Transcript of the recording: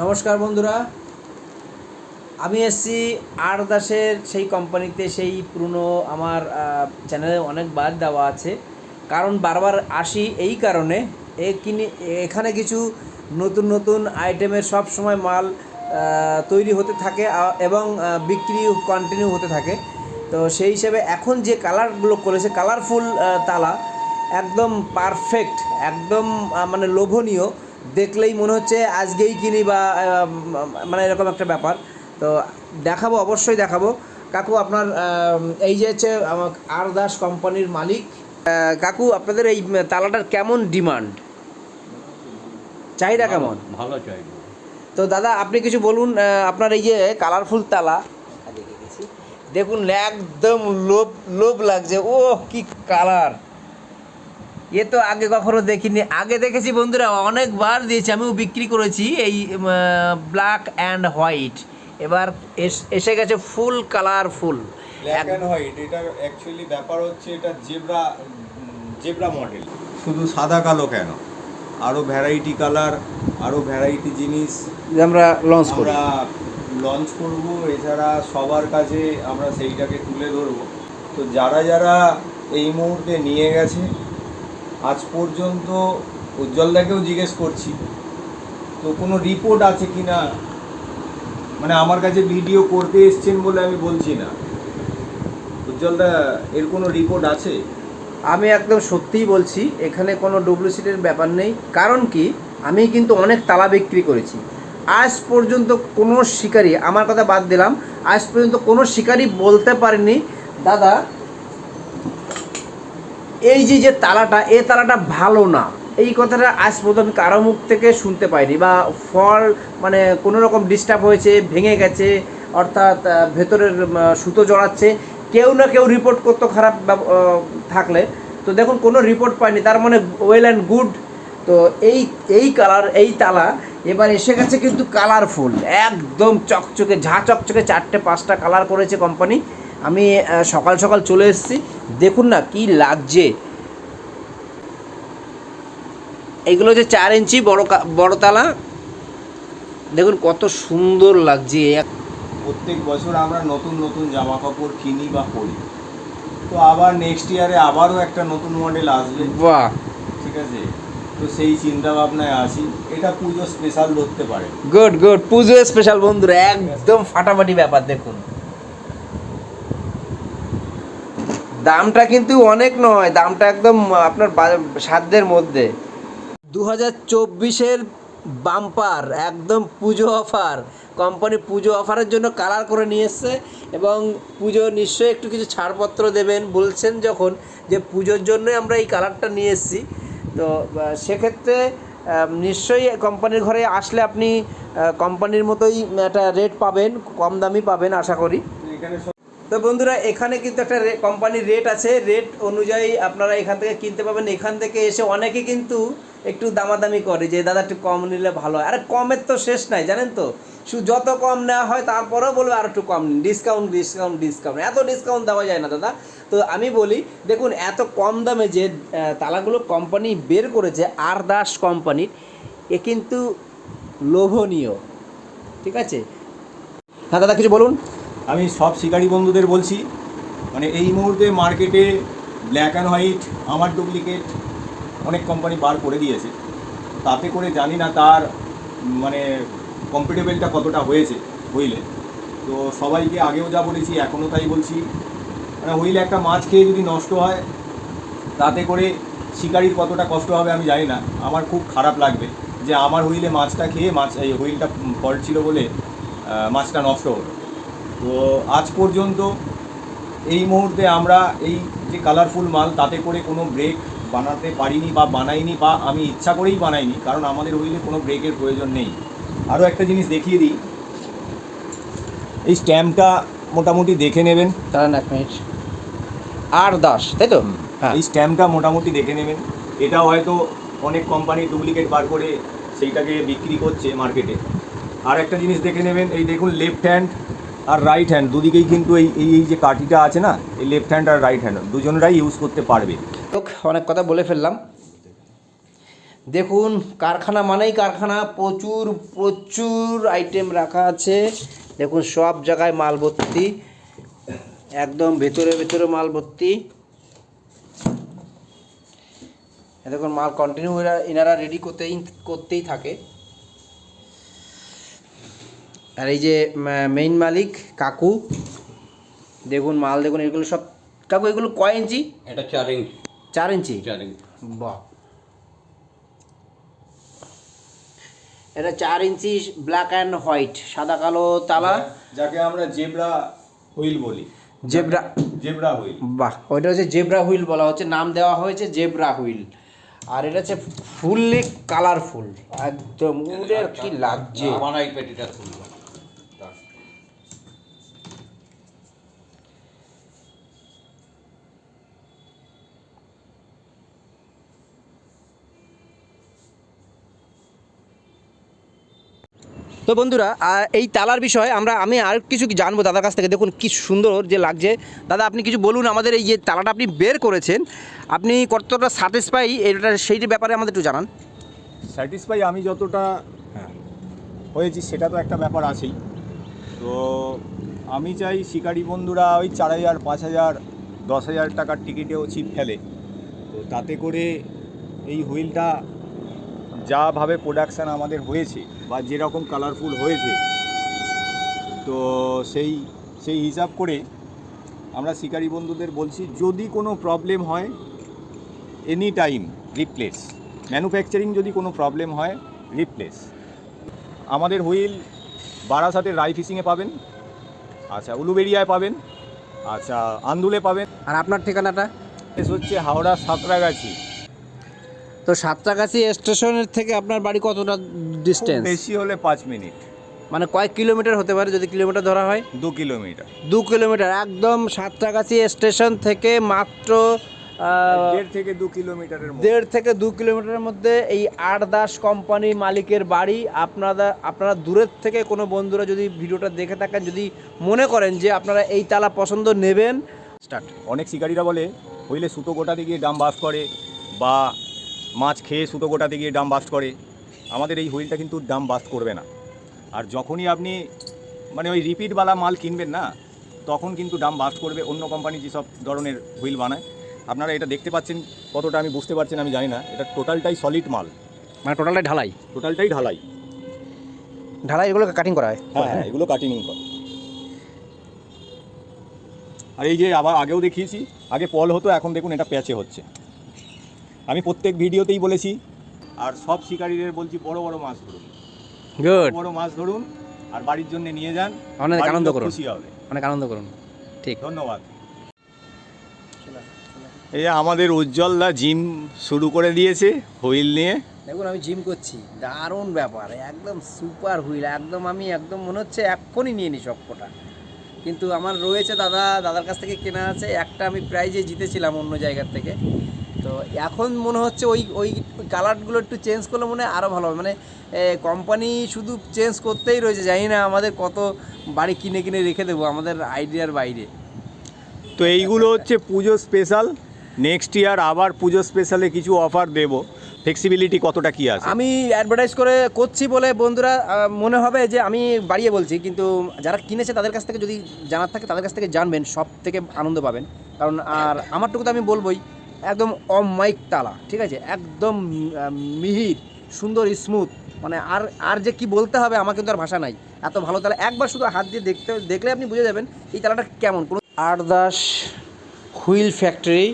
নমস্কার বন্ধুরা। আমি এসছি আর দাসের সেই কোম্পানিতে সেই পুরনো আমার চ্যানেলে অনেকবার দেওয়া আছে। কারণ বারবার আসি এই কারণে। এ কিনে, এখানে কিছু নতুন নতুন আইটেমের সব সময় মাল তৈরি হতে থাকে এবং বিক্রি কন্টিনিউ হতে থাকে। তো সেই হিসেবে এখন যে কালারগুলো করেছে কালারফুল তালা, একদম পারফেক্ট একদম মানে লোভনীয়। দেখলেই মনে হচ্ছে আজকেই কিনি বা মানে এরকম একটা ব্যাপার। তো দেখাবো অবশ্যই দেখাবো। কাকু আপনার এই যে হচ্ছে আমার আর দাস কোম্পানির মালিক। কাকু আপনাদের এই তালাটার কেমন ডিমান্ড? চাহিদা কেমন? ভালো চাই তো দাদা আপনি কিছু বলুন আপনার এই যে কালারফুল তালা। দেখুন একদম লোভ লোভ লাগছে। ও কি কালার! এ তো আগে কখনো দেখিনি। আগে দেখেছি বন্ধুরা অনেকবার দিয়েছি আমিও বিক্রি করেছি এই ব্ল্যাক অ্যান্ড হোয়াইট এবার এস- এসে গেছে full colourful black and white এটা অ্যাকচুয়ালি ব্যাপার হচ্ছে এটা জেব্রা জেব্রা মডেল শুধু সাদা কালো কেন? আরও ভ্যারাইটি কালার আরও ভ্যারাইটি জিনিস। আমরা লঞ্চ করি। আমরা লঞ্চ করব এছাড়া সবার কাছে আমরা সেইটাকে তুলে ধরবো। তো যারা যারা এই মুহূর্তে নিয়ে গেছে আজ পর্যন্ত উজ্জ্বলদাকেও জিজ্ঞেস করছি। তো কোনো রিপোর্ট আছে কি না মানে আমার কাছে ভিডিও করতে এসছেন বলে আমি বলছি না। উজ্জ্বলদা, এর কোনো রিপোর্ট আছে? আমি একদম সত্যিই বলছি, এখানে কোনো ডুপ্লিসিটির ব্যাপার নেই। কারণ কি? আমি কিন্তু অনেক তালা বিক্রি করেছি। আজ পর্যন্ত কোনো শিকারি, আমার কথা বাদ দিলাম, আজ পর্যন্ত কোনো শিকারি বলতে পারেনি, দাদা এই যে যে তালাটা, এ তালাটা ভালো না। এই কথাটা আজ পর্যন্ত কারও মুখ থেকে শুনতে পাইনি বা ফল মানে কোনো রকম ডিস্টার্ব হয়েছে, ভেঙে গেছে, অর্থাৎ ভেতরের সুতো জড়াচ্ছে, কেউ না কেউ রিপোর্ট করতো খারাপ থাকলে। তো দেখুন, কোনো রিপোর্ট পাইনি, তার মানে ওয়েল অ্যান্ড গুড তো এই এই কালার এই তালা এবার এসে গেছে কিন্তু কালারফুল একদম চকচকে, ঝা চকচকে চারটে, পাঁচটা কালার করেছে কোম্পানি আমি সকাল সকাল চলে এসেছি। দেখুন না কি লাগছে। এগুলো যে চার ইঞ্চি বড় বড় তালা। দেখুন কত সুন্দর লাগছে। প্রত্যেক বছর আমরা নতুন নতুন জামা কাপড় কিনি বা পরি। তো আবার নেক্সট ইয়ারে আবারও একটা নতুন মডেল আসবে। বাহ। ঠিক আছে? তো সেই চিন্তা ভাবনায় আসি এটা পুজো স্পেশাল ধরতে পারে। গুড গুড পুজো স্পেশাল বন্ধুরা একদম ফাটাফাটি ব্যাপার দেখুন। দামটা কিন্তু অনেক নয় দামটা একদম আপনার বা- সাধ্যের মধ্যে। দু হাজার চব্বিশের বাম্পার একদম পুজো অফার। কোম্পানি পুজো অফারের জন্য কালার করে নিয়ে এসছে এবং পুজো নিশ্চয়ই একটু কিছু ছাড়পত্র দেবেন। বলছেন যখন যে পুজোর জন্যই আমরা এই কালারটা নিয়ে এসেছি। তো সেক্ষেত্রে নিশ্চয়ই কোম্পানির ঘরে আসলে আপনি কোম্পানির মতোই একটা রেট পাবেন কম দামি পাবেন আশা করি। এখানে সব তো বন্ধুরা, এখানে কিন্তু একটা কোম্পানির রেট আছে। রেট অনুযায়ী আপনারা এখান থেকে কিনতে পাবেন এখান থেকে এসে অনেকে কিন্তু একটু দামাদামি করে যে, দাদা, একটু কম নিলে ভালো হয়। আরে, কমের তো শেষ নাই, জানেন তো? শুধু যত কম নেওয়া হয়, তারপরেও বলবে, আর একটু কম ডিসকাউন্ট ডিসকাউন্ট ডিসকাউন্ট এত ডিসকাউন্ট দেওয়া যায় না, দাদা। তো আমি বলি, দেখুন, এত কম দামে যে তালাগুলো কোম্পানি বের করেছে আর দাস কোম্পানির এ কিন্তু লোভনীয়। ঠিক আছে? হ্যাঁ দাদা, কিছু বলুন। আমি সব শিকারী বন্ধুদের বলছি মানে এই মুহূর্তে মার্কেটে ব্ল্যাক অ্যান্ড হোয়াইট আমার ডুপ্লিকেট অনেক কোম্পানি বার করে দিয়েছে। তাতে করে জানি না তার মানে কম্পিটেবলটা কতটা হয়েছে হুইলে। তো সবাইকে আগেও যা বলেছি এখনও তাই বলছি। মানে হুইলে একটা মাছ খেয়ে যদি নষ্ট হয়, তাতে করে শিকারির কতটা কষ্ট হবে আমি জানি না। আমার খুব খারাপ লাগবে যে আমার হুইলে মাছটা খেয়ে মাছ, এই হুইলটা ফল্ট ছিল বলে মাছটা নষ্ট হলো। তো আজ পর্যন্ত এই মুহূর্তে আমরা এই যে কালারফুল মাল তাতে করে কোনো ব্রেক বানাতে পারিনি বা বানাইনি বা আমি ইচ্ছা করেই বানাইনি কারণ আমাদের হুইলে কোনো ব্রেকের প্রয়োজন নেই। আরও একটা জিনিস দেখিয়ে দিই। এই স্ট্যাম্পটা মোটামুটি দেখে নেবেন। দাঁড়ান এক মিনিট আর দাস তাই তো? হ্যাঁ। এই স্ট্যাম্পটা মোটামুটি দেখে নেবেন। এটা হয়তো অনেক কোম্পানি ডুপ্লিকেট বার করে সেইটাকে বিক্রি করছে মার্কেটে আর একটা জিনিস দেখে নেবেন এই দেখুন লেফট হ্যান্ড আর রাইট হ্যান্ড দুদিকেই কিন্তু এই এই যে কাঠিটা আছে না, এই লেফট হ্যান্ড আর রাইট হ্যান্ড দুজনরাই ইউজ করতে পারবে। তো অনেক কথা বলে ফেললাম। দেখুন, কারখানা মানেই কারখানা, প্রচুর প্রচুর আইটেম রাখা আছে। দেখুন, সব জায়গায় মাল ভর্তি একদম ভেতরে ভেতরে মাল ভর্তি দেখুন, মাল কন্টিনিউ এনারা রেডি করতেই করতেই থাকে। আর এই যে মেইন মালিক কাকু দেখুন মাল দেখুন এগুলো সব কাকু এগুলো কয় ইঞ্চি? এটা চার ইঞ্চি। চার ইঞ্চি? চার ইঞ্চি। বাহ। এটা চার ইঞ্চি ব্ল্যাক অ্যান্ড হোয়াইট সাদা কালো তালা? যাকে আমরা জেব্রা হুইল বলি। জেব্রা। Zebra wheel. বাহ ওইটা হচ্ছে জেব্রা হুইল বলা হচ্ছে নাম দেওয়া হয়েছে জেব্রা হুইল। আর এটা হচ্ছে ফুললি কালারফুল একদম কি লাগছে। আমার এই পেটিটা খুলবো। তো বন্ধুরা এই তালার বিষয়ে আমরা, আমি আর কিছু জানব দাদার কাছ থেকে? দেখুন কি সুন্দর যে লাগছে। দাদা, আপনি কিছু বলুন আমাদের এই যে তালাটা আপনি বের করেছেন। আপনি কতটা স্যাটিসফাই এটা, সেইটির ব্যাপারে আমাদের একটু জানান। স্যাটিসফাই আমি যতটা হয়েছি সেটা তো একটা ব্যাপার আছেই। তো আমি চাই শিকারী বন্ধুরা ওই চার হাজার, পাঁচ হাজার, দশ হাজার টাকার টিকিটেও ছিপ ফেলে। তো তাতে করে এই হুইলটা যাভাবে প্রোডাকশান আমাদের হয়েছে বা যেরকম কালারফুল হয়েছে তো সেই সেই হিসাব করে আমরা শিকারি বন্ধুদের বলছি যদি কোনো প্রবলেম হয় এনি টাইম রিপ্লেস ম্যানুফ্যাকচারিং যদি কোনো প্রবলেম হয় রিপ্লেস আমাদের হুইল বারাসাতের রাই ফিশিংয়ে পাবেন আচ্ছা উলুবেরিয়ায় পাবেন আচ্ছা আন্দুলে পাবেন। আর আপনার ঠিকানাটা? হচ্ছে হাওড়া সাঁতরাগাছি। তো সাতটাগাছি স্টেশনের থেকে আপনার বাড়ি কতটা ডিস্টেন্স বেশি হলে পাঁচ মিনিট। মানে কয়েক কিলোমিটার হতে পারে যদি কিলোমিটার ধরা হয়? দু কিলোমিটার। দু কিলোমিটার একদম সাতটাগাছি স্টেশন থেকে মাত্র দেড় থেকে দু কিলোমিটারের মধ্যে। দেড় থেকে দু কিলোমিটারের মধ্যে এই আটদাস কোম্পানি মালিকের বাড়ি। আপনারা আপনারা দূরের থেকে কোনো বন্ধুরা যদি ভিডিওটা দেখে থাকেন যদি মনে করেন যে আপনারা এই তালা পছন্দ নেবেন। স্টার্ট অনেক শিকারীরা বলে হুইলে সুতো গোটাতে গিয়ে ডাম বাস্ট করে বা মাছ খেয়ে সুতো গোটাতে গিয়ে ডাম বাস্ট করে। আমাদের এই হুইলটা কিন্তু ডাম বাস্ট করবে না। আর যখনই আপনি মানে ওই রিপিটওয়ালা মাল কিনবেন না তখন কিন্তু ডাম বাস্ট করবে অন্য কোম্পানি যেসব ধরনের হুইল বানায়। আপনারা এটা দেখতে পাচ্ছেন কতটা আমি বুঝতে পারছেন আমি জানি না। এটা টোটালটাই সলিড মাল। মানে টোটালটাই ঢালাই? টোটালটাই ঢালাই। ঢালাই এগুলো কাটিং করা হয়? হ্যাঁ হ্যাঁ এগুলো কাটিং করে। আর এই যে আবার আগেও দেখিয়েছি আগে পল হতো এখন দেখুন এটা প্যাচে হচ্ছে। আমি প্রত্যেক ভিডিওতেই বলেছি আর সব শিকারীদের বলছি বড় বড় মাছ ধরুন। গুড বড় মাছ ধরুন আর বাড়ির জন্য নিয়ে যান অনেক আনন্দ করুন। খুশি হবে। অনেক আনন্দ করুন। ঠিক। ধন্যবাদ। এই আমাদের উজ্জ্বলদা জিম শুরু করে দিয়েছে হুইল নিয়ে। দেখুন আমি জিম করছি। দারুণ ব্যাপার একদম সুপার হুইল একদম আমি একদম মনে হচ্ছে এক্ষুনি নিয়ে নিই সবকটা কিন্তু আমার রয়েছে দাদা দাদার কাছ থেকে কেনা আছে একটা আমি প্রাইজে জিতেছিলাম অন্য জায়গার থেকে। তো এখন মনে হচ্ছে ওই ওই কালারগুলো একটু চেঞ্জ করলে মনে হয় আরও ভালো হবে। মানে কোম্পানি শুধু চেঞ্জ করতেই রয়েছে জানি না আমাদের কত বাড়ি কিনে কিনে রেখে দেবো আমাদের আইডিয়ার বাইরে। তো এইগুলো হচ্ছে পুজো স্পেশাল নেক্সট ইয়ার আবার পুজো স্পেশালে কিছু অফার দেব। ফ্লেক্সিবিলিটি কতটা কী আছে? আমি অ্যাডভার্টাইজ করে করছি বলে বন্ধুরা মনে হবে যে আমি বাড়িয়ে বলছি কিন্তু যারা কিনেছে তাদের কাছ থেকে যদি জানার থাকে তাদের কাছ থেকে জানবেন সব থেকে আনন্দ পাবেন। কারণ আর আমারটুকু তো আমি বলবোই একদম অমাইক তালা, ঠিক আছে? একদম মিহির, সুন্দর স্মুথ মানে আর আর যে কি বলতে হবে আমার কিন্তু আর ভাষা নাই। এত ভালো তালা। একবার শুধু হাত দিয়ে দেখতে, দেখলে আপনি বুঝে যাবেন এই তালাটা কেমন। কোনো আট দাস হুইল ফ্যাক্টরি